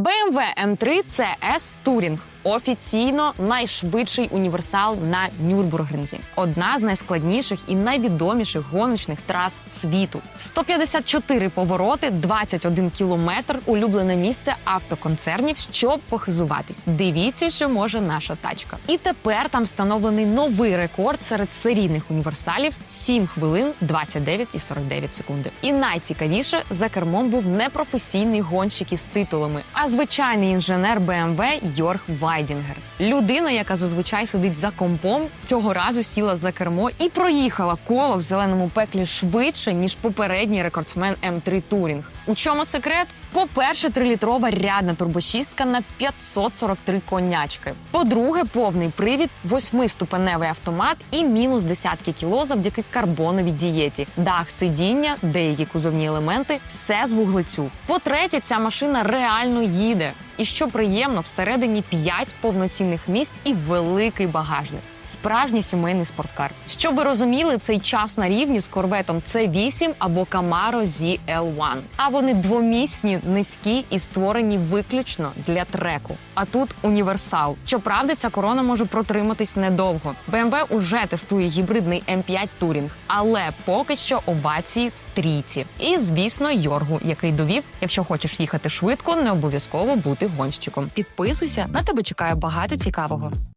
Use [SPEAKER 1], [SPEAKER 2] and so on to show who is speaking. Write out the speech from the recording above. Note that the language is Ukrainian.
[SPEAKER 1] BMW M3 CS Touring – офіційно найшвидший універсал на Нюрбургринзі. Одна з найскладніших і найвідоміших гоночних трас світу. 154 повороти, 21 кілометр. Улюблене місце автоконцернів, щоб похизуватись. Дивіться, що може наша тачка. І тепер там встановлений новий рекорд серед серійних універсалів 7 хвилин 29 і 49 секунди. І найцікавіше за кермом був не професійний гонщик із титулами, а звичайний інженер BMW Йорг Вайдінгер. Людина, яка зазвичай сидить за компом, цього разу сіла за кермо і проїхала коло в зеленому пеклі швидше ніж попередній рекордсмен М3 Турінг. У чому секрет? По-перше, трилітрова рядна турбошістка на 543 конячки. По-друге, повний привід, восьмиступеневий автомат і мінус десятки кіло завдяки карбоновій дієті. Дах сидіння, деякі кузовні елементи все з вуглецю. По-третє, ця машина реально їде. І що приємно, всередині 5 повноцінних місць і великий багажник. Справжній сімейний спорткар. Щоб ви розуміли, цей час на рівні з корветом C8 або Camaro ZL1. А вони двомісні, низькі і створені виключно для треку. А тут універсал. Щоправда, ця корона може протриматись недовго. BMW уже тестує гібридний M5 Touring, але поки що овації трійці. І звісно, Йоргу, який довів, якщо хочеш їхати швидко, не обов'язково бути гонщиком.
[SPEAKER 2] Підписуйся, на тебе чекає багато цікавого.